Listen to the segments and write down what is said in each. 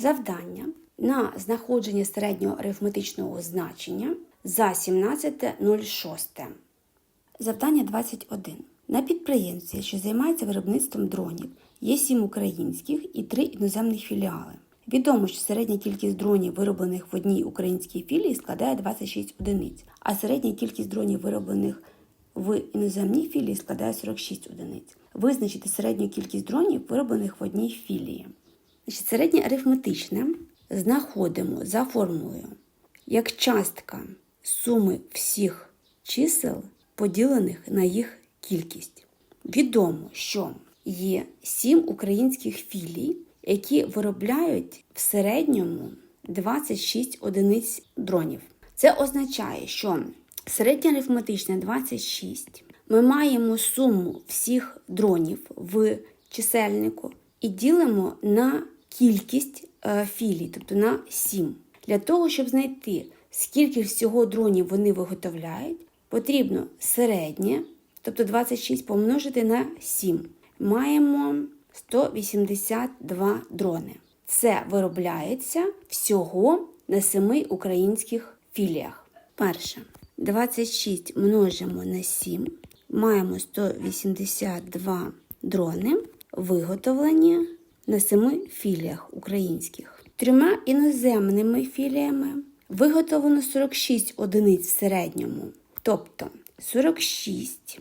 Завдання на знаходження середнього арифметичного значення за 17.06. Завдання 21. На підприємстві, що займається виробництвом дронів, є 7 українських і 3 іноземних філіали. Відомо, що середня кількість дронів, вироблених в одній українській філії, складає 26 одиниць, а середня кількість дронів, вироблених в іноземній філії, складає 46 одиниць. Визначити середню кількість дронів, вироблених в одній філії. Значить, середнє арифметичне знаходимо за формулою як частка суми всіх чисел, поділених на їх кількість. Відомо, що є 7 українських філій, які виробляють в середньому 26 одиниць дронів. Це означає, що середнє арифметичне 26. Ми маємо суму всіх дронів в чисельнику і ділимо на кількість е, філій, тобто на 7. Для того, щоб знайти, скільки всього дронів вони виготовляють, потрібно середнє, тобто 26 помножити на 7. Маємо 182 дрони. Це виробляється всього на 7 українських філіях. Перше. 26 множимо на 7. Маємо 182 дрони, виготовлені на 7 філіях українських. Трьома іноземними філіями виготовлено 46 одиниць в середньому. Тобто 46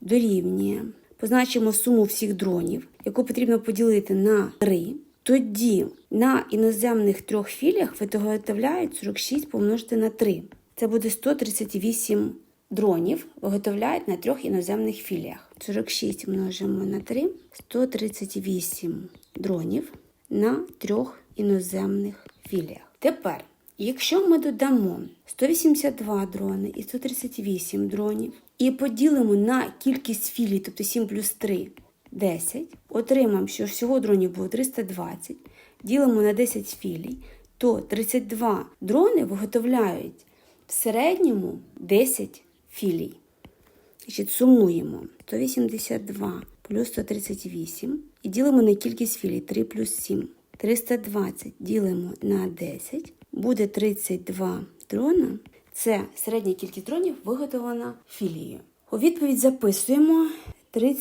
дорівнює. Позначимо суму всіх дронів, яку потрібно поділити на 3. Тоді на іноземних трьох філіях виготовляють 46 помножити на 3. Це буде 138 дронів, виготовляють на трьох іноземних філіях. 46 множимо на 3, 138 дронів на трьох іноземних філіях. Тепер, якщо ми додамо 182 дрони і 138 дронів, і поділимо на кількість філій, тобто 7 плюс 3 10, отримаємо, що всього дронів було 320, ділимо на 10 філій, то 32 дрони виготовляють в середньому 10 філій. Значить, сумуємо 182 плюс 138 і ділимо на кількість філій 3 плюс 7. 320 ділимо на 10, буде 32 дрона. Це середня кількість дронів виготовлена філією. У відповідь записуємо 30.